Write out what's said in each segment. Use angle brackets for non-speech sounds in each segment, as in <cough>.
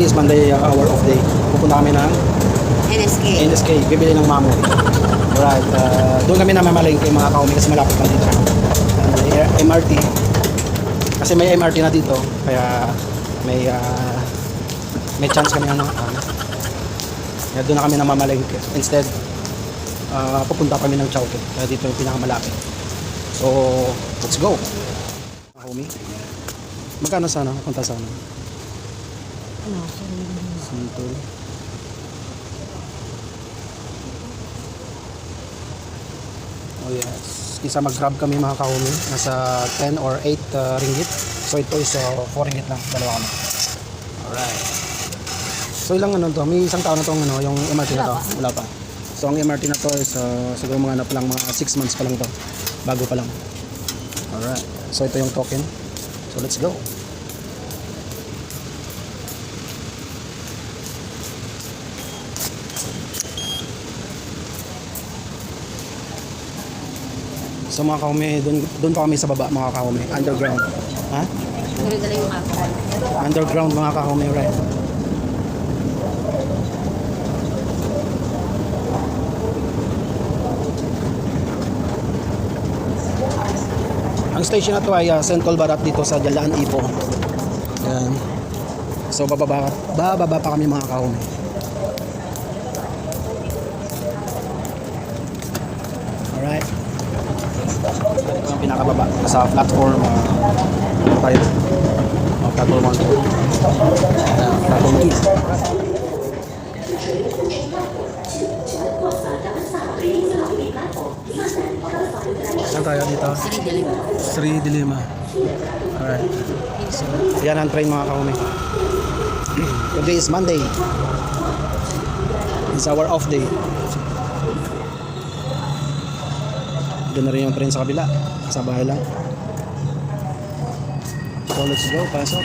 Today is Monday uh, hour of day. Pupunta kami ng NSK. NSK, bibili ng mamo. Alright, uh, doon kami namamalengke mga ka-homie kasi malapit lang dito. And, uh, MRT. Kasi may MRT na dito, kaya may uh, may chance kami ano, ano. Kaya doon na kami namamalengke. Instead, uh, pupunta kami ng Chowke. Kaya dito yung pinakamalapit. So, let's go. Homie. Magkano sana? Punta sana? Ano? Santol. Oh yes. Isa mag-grab kami mga kahumi. Nasa 10 or 8 uh, ringgit. So ito is uh, 4 ringgit lang. Dalawa kami. Alright. So ilang ano to? May isang taon na tong ano, yung MRT na to. Wala pa. Wala pa. So ang MRT na to is uh, siguro mga ano pa lang, mga 6 months pa lang to. Bago pa lang. Alright. So ito yung token. So let's go. So mga kaume, doon, doon pa kami sa baba mga kaume. Underground. Ha? Underground mga kaume, right? Ang station na to ay uh, Central Barat dito sa Jalaan Ipo. Yan. So bababa, bababa pa kami mga kaume. Alright. Pinakababa sa platform uh, tayo. Oh, platform 1. Uh, platform 2. Saan tayo dito? Dali-dali. Sri Dilima. Alright. So, yan ang train mga kaumi. <clears throat> Today is Monday. It's our off day. Doon na rin yung train sa kabila. Sa bahay lang. So let's go, pasok.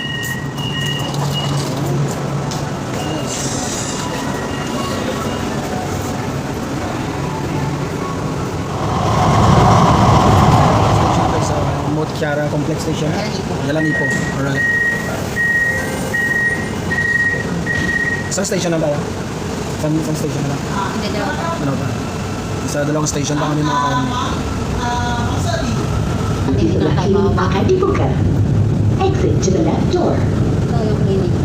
Sa Kiara Complex Station. Jalan Ipo. Alright. Saan station na ba? Saan station na lang? Ah, hindi daw. Ano ba? Sa dalawang station pa kami mga kaumi. Exit to the left door. Ito yung clinic.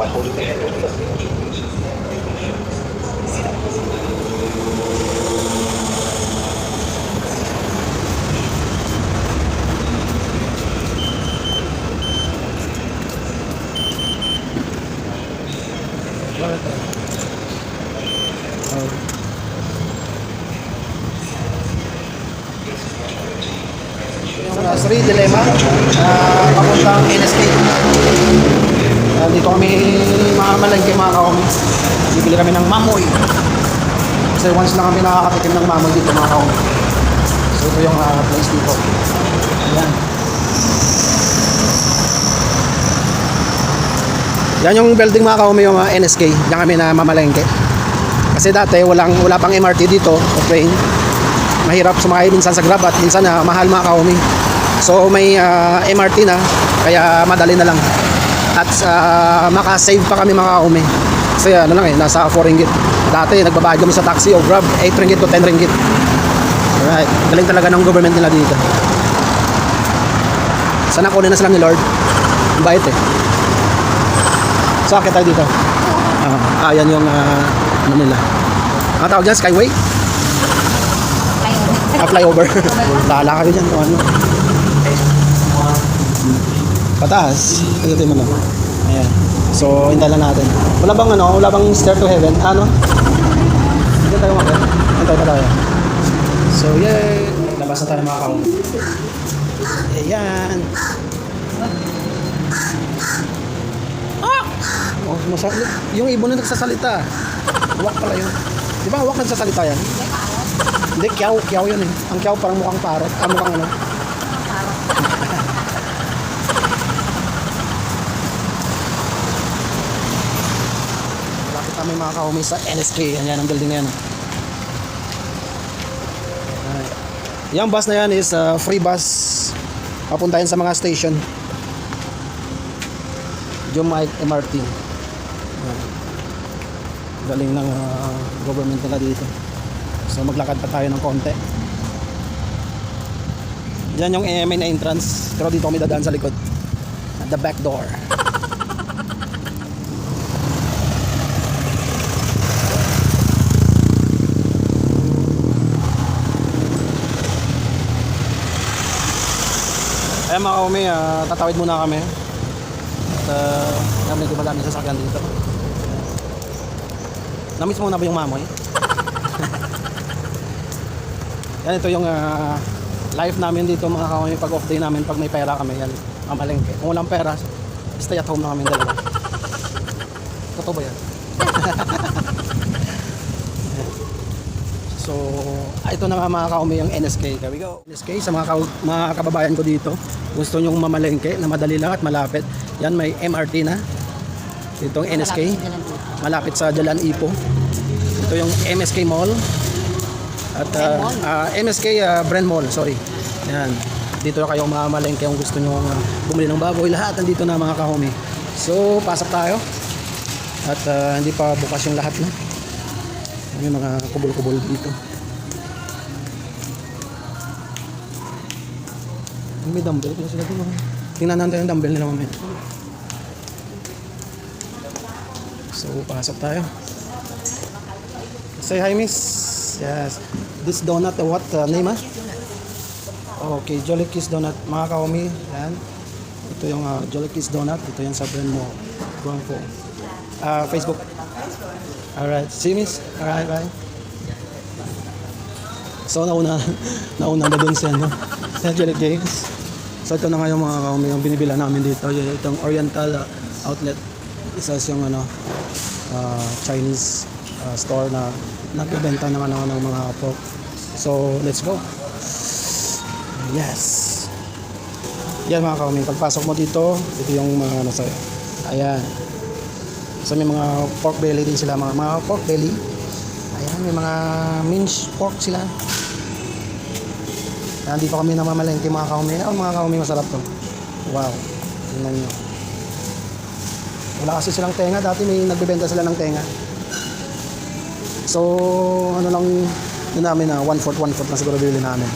While holding the handle of the Sa Sri Dilemma, uh, papuntang NSK. Uh, dito kami mga malengke mga kaomi. Bibili kami ng mamoy. Kasi once lang kami nakakatikim ng mamoy dito mga kaomi. So ito yung uh, place dito. Ayan. Yan yung building mga kaomi yung mga NSK. Diyan kami na mamalengke. Kasi dati walang, wala pang MRT dito o train mahirap sumakay minsan sa Grab at minsan na mahal mga kaumi. So may ah, MRT na kaya madali na lang. At uh, makasave pa kami mga kaumi. Kasi ano lang eh, nasa 4 ringgit. Dati nagbabayad kami sa taxi o Grab 8 ringgit to 10 ringgit. Alright, galing talaga ng government nila dito. Sana kunin na sila ni Lord. Bait eh. So tayo dito. Ah, ah, yan yung ah, ano nila. Ang tawag dyan, Skyway? Tayo. Ah, flyover. <laughs> Bahala kayo dyan ano. Pataas. Ito mo lang. Ayan. So, hintay lang natin. Wala bang ano? Wala bang stair to heaven? Ano? Hindi tayo makit. Hintay pa tayo. So, yay! Labas na tayo mga kaong. Ayan. Masa, yung ibon na nagsasalita. Wak pala yun. Di ba wak nagsasalita yan? Hindi, kyaw, kyaw yun eh. Ang kyaw parang mukhang parot. Ah, mukhang ano. Malapit kami mga kahumi sa NSK. Yan yan ang building na yan. oh. Ay. Yung bus na yan is uh, free bus. Papuntahin sa mga station. Jumite MRT. Galing ng uh, government nila dito. So maglakad pa tayo ng konti. Diyan yung eh, main entrance. Pero dito kami dadaan sa likod. At the back door. <laughs> Ayan mga kaumi, ah, tatawid muna kami. At uh, yan, medyo madaming sasakyan dito. Namiss mo na ba yung mamoy? <laughs> yan, ito yung ah, life namin dito mga kaumi pag off day namin, pag may pera kami. Yan, mamalengke. Kung walang pera, stay at home na kami dalawa. <laughs> Totoo ba yan? <laughs> So, ah, ito na nga mga kaumi yung NSK. Here we go. NSK sa mga, ka- mga kababayan ko dito. Gusto nyong mamalengke na madali lang at malapit. Yan may MRT na. Itong NSK. Malapit sa Jalan Ipo. Ito yung MSK Mall. At ah, Mall? ah, MSK ah, Brand Mall, sorry. Yan. Dito kayo mamalengke kung gusto nyo ah, bumili ng baboy. Lahat nandito na mga kahumi. So, pasok tayo. At ah, hindi pa bukas yung lahat na. May mga kubol-kubol dito. May dumbbell sila dito. Tingnan natin yung dumbbell nila mamaya. So, pasok tayo. Say hi, miss. Yes. This donut, uh, what uh, name, ah? Okay, Jolly Kiss Donut. Mga kaomi, yan. Ito yung uh, Jolly Kiss Donut. Ito yan sa brand mo. Going for. Ah, Facebook. Alright. See, miss? Alright, bye. So, nauna, <laughs> nauna na dun siya, no? Sa Jelly Games. So, ito na nga yung mga kaumi yung binibila namin dito. Yung Itong Oriental uh, Outlet. Isa yung ano, uh, Chinese uh, store na nagbebenta naman ako ng mga pork. So, let's go. Yes. Yan mga kaumi. Pagpasok mo dito, ito yung mga ano sa'yo. Ayan. So may mga pork belly din sila, mga, mga pork belly. Ayan, may mga minced pork sila. Ayan, dito kami namamalengke mga kaumi. Oh, mga kaumi, masarap to. Wow. Tingnan nyo. Wala kasi silang tenga. Dati may nagbebenta sila ng tenga. So, ano lang yun namin na one fourth, one fourth na siguro bili namin.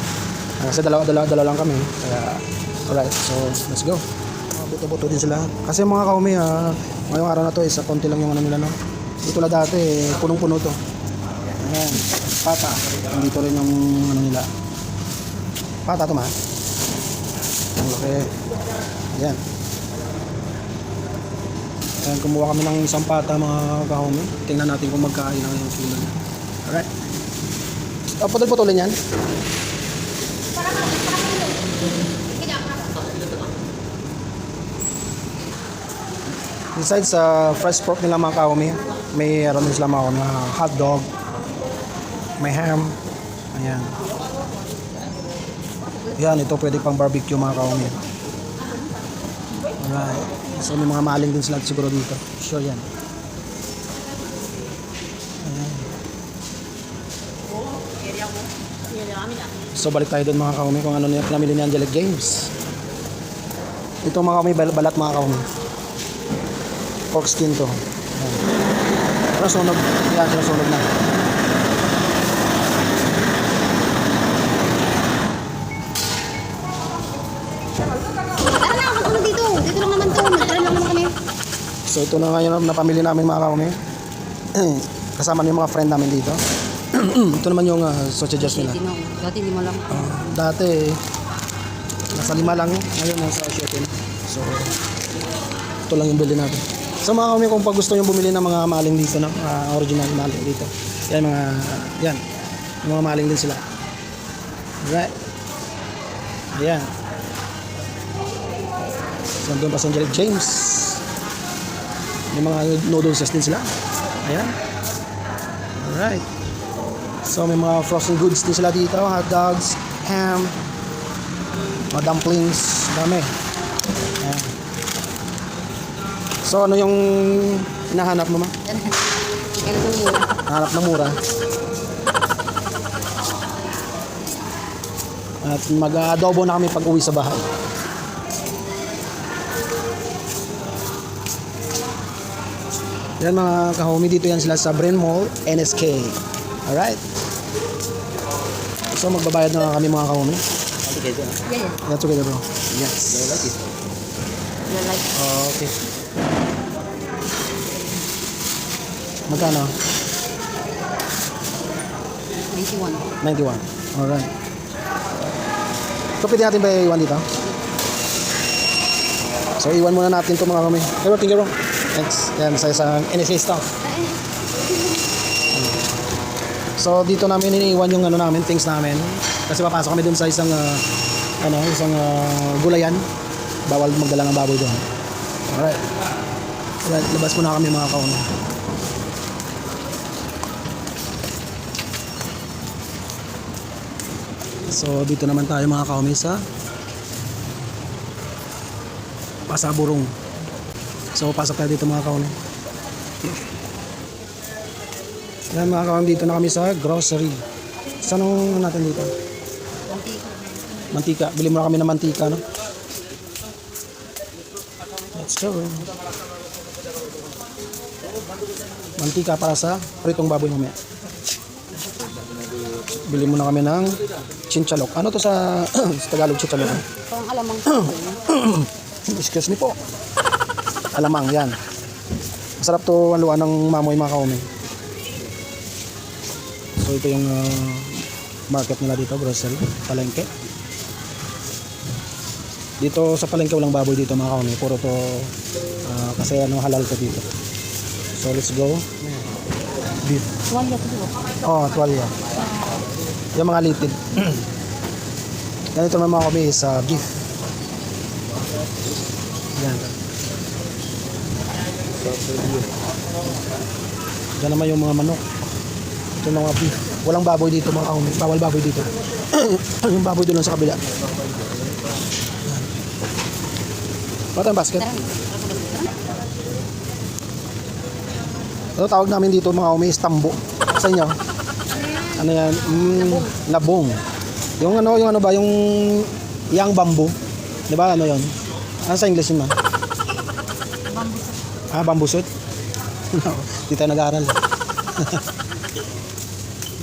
Ah, Kasi dalawa, dalawa, dalawa lang kami. Kaya, alright. So, let's go. Mga buto-buto din sila. Kasi mga kaumi, ah, ngayong araw na to, isa konti lang yung ano nila, no? Dito na dati, eh, punong-puno to. Ayan, pata. Dito rin yung ano nila. Pata to, ma. Ang laki. Ayan. Ayan, kumuha kami ng isang pata mga kahomi. Tingnan natin kung magkain lang yung kilo niya. Alright. Oh, putol-putulin yan. Besides sa fresh pork nila mga kahomi, may ano din sila mga mga hot dog, may ham, ayan. Yan, ito pwede pang barbecue mga kahomi. Alright. So may mga maling din sila siguro dito. Sure yan. Ayan. So balik tayo doon mga kahomi kung ano yung pinamili ni Angelic Games. Ito mga bal- balat mga kahomi. Pork skin to. Ayan. Pero sunog. Yan, sinusunog na. So ito na ngayon na pamili namin mga kaumi. <clears throat> Kasama na yung mga friend namin dito. <clears throat> ito naman yung uh, sausages nila. Dati hindi mo lang. Ah, dati, nasa lima lang. Ngayon nasa siyete na. So, ito lang yung bili natin. So mga kaumi, kung pag gusto nyo bumili ng mga maling dito, no? Ah, original maling dito. Yan mga, yan. Yung mga maling din sila. Right. Ayan. Nandun pa si Angelic James. May mga noodles din sila. Ayan. Alright. So may mga frozen goods din sila dito. Hot dogs, ham, mga dumplings. Dami. Ayan. So ano yung hinahanap mo ma? Mura. Hanap ng mura. At mag-adobo na kami pag uwi sa bahay. Yan mga kahomie dito yan sila sa Bryn Mall, NSK. Alright. So magbabayad na kami mga kahomie. Yan yan. That's okay bro. Yes. Yan like. Okay. Magkano? 91. 91. Alright. So, pwede natin ba iwan dito? So, iwan muna natin ito mga kami. Pero, tingin bro. Thanks. Yan, sa isang NSA stock. So, dito namin iniiwan yung ano namin, things namin. Kasi papasok kami dun sa isang, ah, ano, isang ah, gulayan. Bawal magdala ng baboy doon. Alright. Alright, labas muna kami mga kauna. So dito naman tayo mga kaumis sa Pasaburong. So pasok tayo dito mga kaumis. Yan mga kaumis dito na kami sa grocery. Saan ang natin dito? Mantika. Bili muna kami ng mantika no? Let's go. Mantika para sa pritong baboy mamaya. Bili muna kami ng chinchalok. Ano to sa, <clears throat> sa Tagalog chinchalok? Parang alamang <clears throat> Excuse me po. Alamang, yan. Masarap to ang luwan ng mamoy mga kaumin. So ito yung ah, market nila dito, grocery, palengke. Dito sa palengke walang baboy dito mga kaumin. Puro to ah, kasi ano halal to dito. So let's go. Beef. Tuwalya? Oh, tuwalya. Yung mga litid. <clears throat> Ganito naman mga kami sa beef. Yan. Yan naman yung mga manok. Ito mga beef. Walang baboy dito mga kaumi. Bawal baboy dito. <clears throat> yung baboy doon sa kabila. Bata yung basket. Ano tawag namin dito mga kaumi is tambo. Sa inyo? Ano yan? Mm, labong. Yung ano, yung ano ba, yung young bamboo. Di ba ano yon? Ano sa English yun man? Ah, bamboo suit? no, di tayo nag-aaral.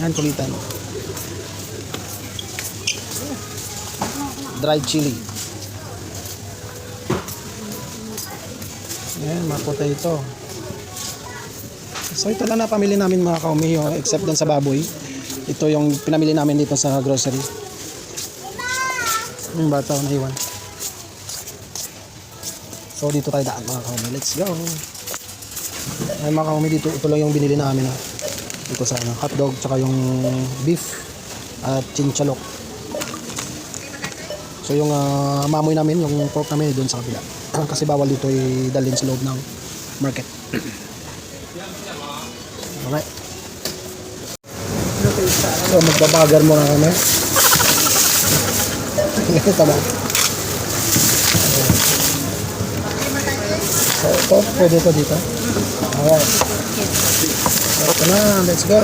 Yan, kulitan. Dried chili. Yan, mga potato. So ito lang na pamili namin mga kaumi, oh, except dun sa baboy. Ito yung pinamili namin dito sa grocery. Yung bata ko naiwan. So dito tayo daan mga kaumi. Let's go. Ay mga kaumi dito, ito lang yung binili namin. Ha. Ito sa ano, hotdog, tsaka yung beef at chinchalok. So yung ah, mamoy namin, yung pork namin doon sa kabila. <clears throat> Kasi bawal dito i-dalhin sa loob ng market. <clears throat> Alright. So magbabagar muna kami. Ganito So ito, pwede ito dito. Alright. Ito na, let's go.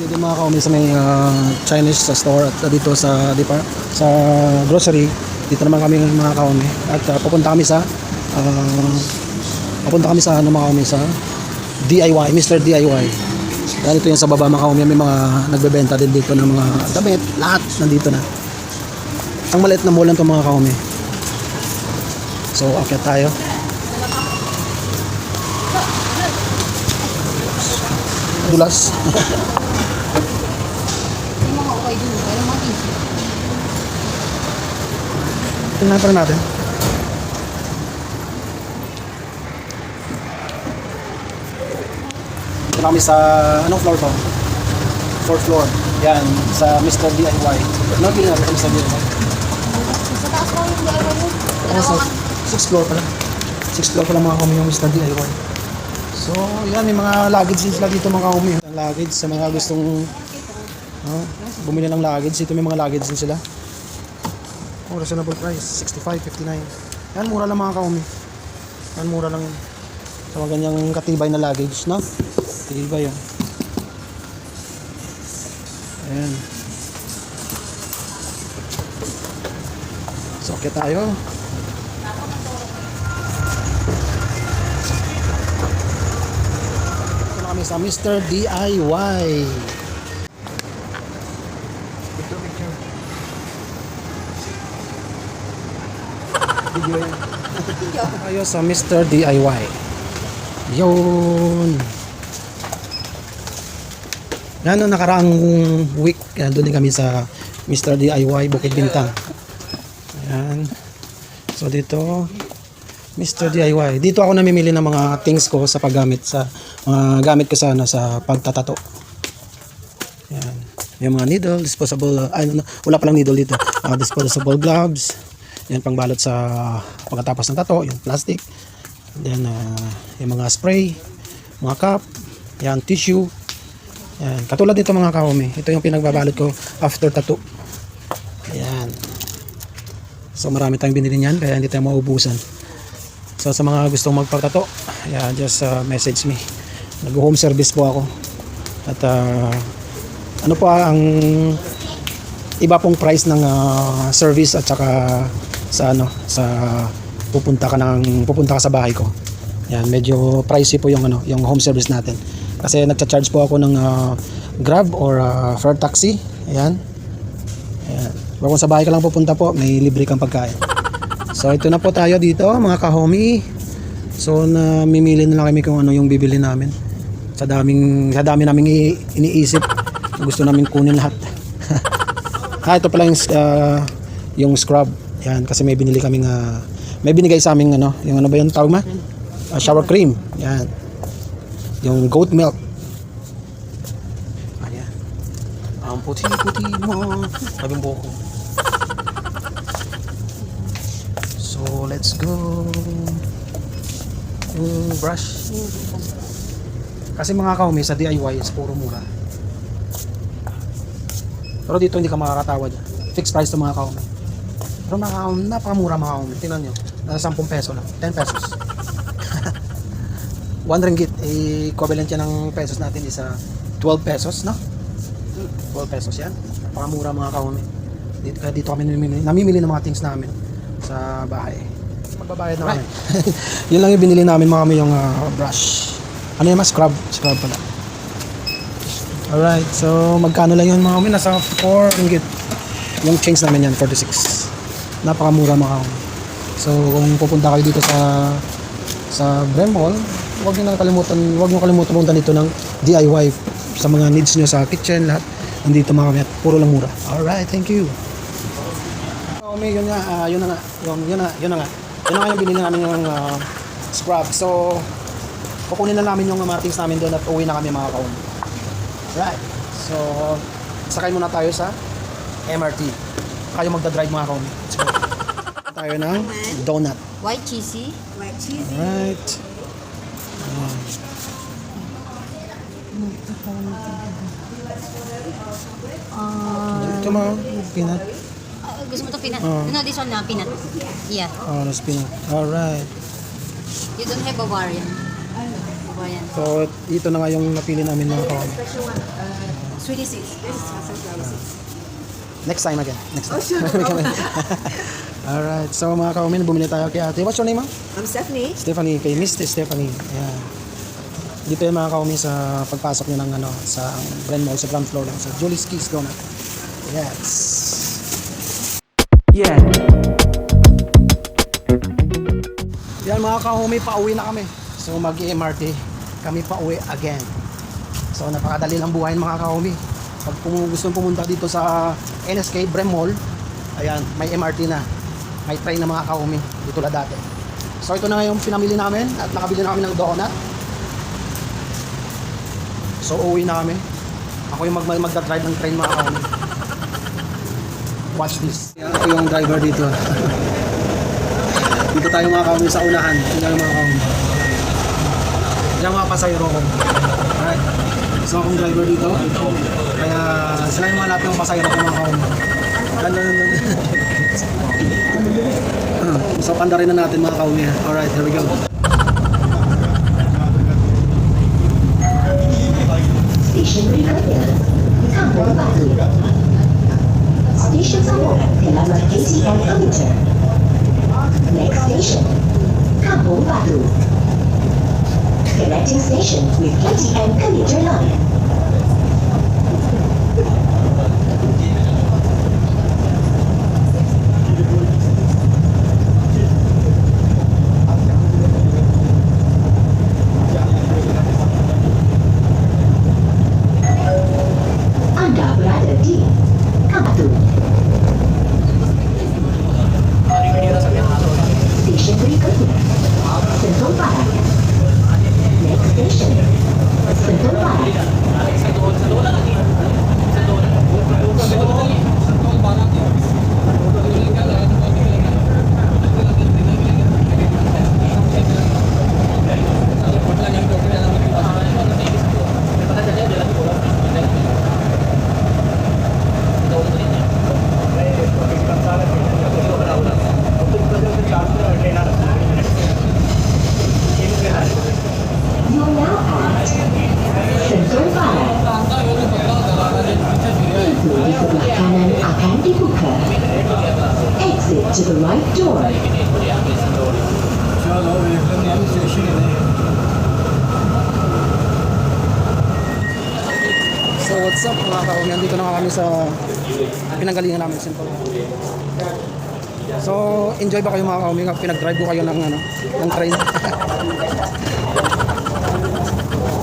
Hindi mga kaumi sa may ah, Chinese sa store at dito sa di sa grocery. Dito naman kami mga kaumi. At ah, pupunta kami sa ah, pupunta kami sa ano mga kaumi sa DIY, Mr. DIY. Yan ito yung sa baba mga kaumi. May mga nagbebenta din dito ng mga damit. Lahat nandito na. Ang maliit na mall lang ito mga kaumi. So, akyat tayo. Dulas. <laughs> Tingnan pa rin natin. Ito kami sa, anong floor to? Fourth floor. Yan, sa Mr. DIY. Ano ang pinag kami sa DIY? Sa taas ko yung DIY mo. Ano sa Dalawang 6th floor pala. 6th floor pala mga kamuyomis na DIY. So, yan, may mga luggage din sila dito mga kamuyomis. Luggage sa mga gustong uh, bumili ng luggage. Dito may mga luggage din sila. Oh, reasonable price. 65, 59. Yan, mura lang mga kaumi. Yan, mura lang. Sa mga ganyang katibay na luggage, no? Tibay yun. Oh. Ayan. So, okay tayo. Kami sa Mr. DIY. Picture. Video yan. Sa Mr. DIY. Yun. No, nakaraang week, doon din kami sa Mr. DIY Bukid Bintang. Ayan. So dito, Mr. DIY. Dito ako namimili ng mga things ko sa paggamit sa mga gamit ko sana sa pagtatato. Ayan. Yung mga needle, disposable, uh, ay, wala palang needle dito. Uh, disposable gloves. Yan pangbalot sa pagkatapos ng tato, yung plastic. Then, uh, yung mga spray, mga cup, yan, tissue. Yan. Katulad dito mga kahomi. Ito yung pinagbabalot ko after tattoo. Ayan. So marami tayong binili niyan kaya hindi tayo maubusan. So sa mga gustong magpatato, yeah, just uh, message me. Nag-home service po ako. At uh, ano po ah, ang iba pong price ng uh, service at saka sa ano sa pupunta ka ng pupunta ka sa bahay ko. Yan, medyo pricey po yung ano, yung home service natin. Kasi nagcha-charge po ako ng uh, Grab or uh, Fare Taxi. Ayan. Ayan. Kung sa bahay ka lang pupunta po, may libre kang pagkain. So ito na po tayo dito, mga kahomi. So namimili na lang kami kung ano yung bibili namin. Sa daming sa dami naming iniisip, gusto namin kunin lahat. <laughs> ah, ito pala yung uh, yung scrub. Yan kasi may binili kaming uh, may binigay sa amin ano, yung ano ba yung tawag ma? Ah, shower cream. Yan. Yung goat milk. Ayan. Ang puti-puti mo. Sabi mo ko. Let's go. Yung brush. Kasi mga kaumi sa DIY is puro mura. Pero dito hindi ka makakatawa dyan. Fixed price to mga kaumi. Pero mga kaumi, napakamura mga kaumi. Tingnan nyo. Nasa 10 peso lang. 10 pesos. <laughs> 1 ringgit. Eh, equivalent yan ng pesos natin is ah, 12 pesos, no? 12 pesos yan. Napakamura mga kaumi. Dito, dito kami namimili, namimili ng mga things namin sa bahay. Magbabayad na kami. <laughs> Yun lang yung binili namin mga kami yung ah, brush. Ano yung mas scrub? Scrub pala. Alright, so magkano lang yun mga kami? Nasa 4 ringgit. Yung change namin yan, 46. Napakamura mga kami. So kung pupunta kayo dito sa sa Bremol, huwag niyo kalimutan, huwag niyo kalimutan pumunta dito ng DIY sa mga needs niyo sa kitchen lahat. Nandito mga kami at puro lang mura. Alright, thank you. Oh, may yun nga, ah, yun na nga, yun, yun na, yun na nga. Yun nga yung binili namin yung ah, scrub. So, kukunin na namin yung mga things namin doon at uwi na kami mga kaum. Right. So, sakay muna tayo sa MRT. Kayo magdadrive mga. Let's go. <laughs> tayo ng donut. White cheesy. White cheesy. Right. Uh, Ito mga peanut. Gusto mo to peanut? Oh. No, this one na peanut. Yeah. Oh, that's peanut. Alright. You don't have Bavarian. Bavarian. So, ito na nga yung napili namin mga kaum. Sweetie six. Next time again. Next time. <laughs> <laughs> Alright. So mga kaumin, bumili tayo kay ate. What's your name, ma'am? I'm Stephanie. Stephanie. Kay Miss Stephanie. Ayan. Dito yung mga kaumin sa pagpasok niyo ng ano, sa Grand Mall, sa ground floor lang. Sa Julie's Keys Donut. Yes. Yeah. Yan mga kahumi, pauwi na kami. So mag-MRT, kami pauwi again. So napakadali lang buhayin mga kahumi. Pag gusto pumunta dito sa NSK Bremol, ayan, may MRT na. May train na mga kahumi. Dito la dati. So ito na nga yung pinamili namin at nakabili na kami ng donut. So uwi na kami. Ako yung mag magdadrive ng train mga kahumi. Watch this. Ako yung driver dito. Dito tayo mga kami sa unahan. Tingnan mga kami. Yan mga pasayro ko. Alright. Isa akong driver dito. Kaya sila yung mga lahat ng pasayro ko mga kami. Ganun. <laughs> So, panda rin na natin mga kami. Alright, here we go. Station berikutnya, Kampung Batu. Station semua selamat KTM Commuter. Next station, Kampung Batu. Connecting station with KTM Commuter Line. Pintu di sebelah kanan akan dibuka. Exit to the right door. So what's up mga kaumi? Nandito na kami sa pinanggalingan namin. Simple. So enjoy ba kayo mga kaumi? Pinag-drive ko kayo ng, ano, ng train. <laughs>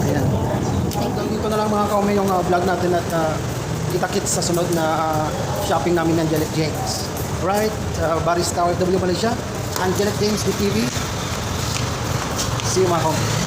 Ayan. Hanggang dito na lang mga kaumi yung uh, vlog natin at uh, kita-kits sa sunod na uh, shopping namin ng Angelic James. Right? Uh, Barista OFW Malaysia. Angelic James, DTV. See you mga kaumi.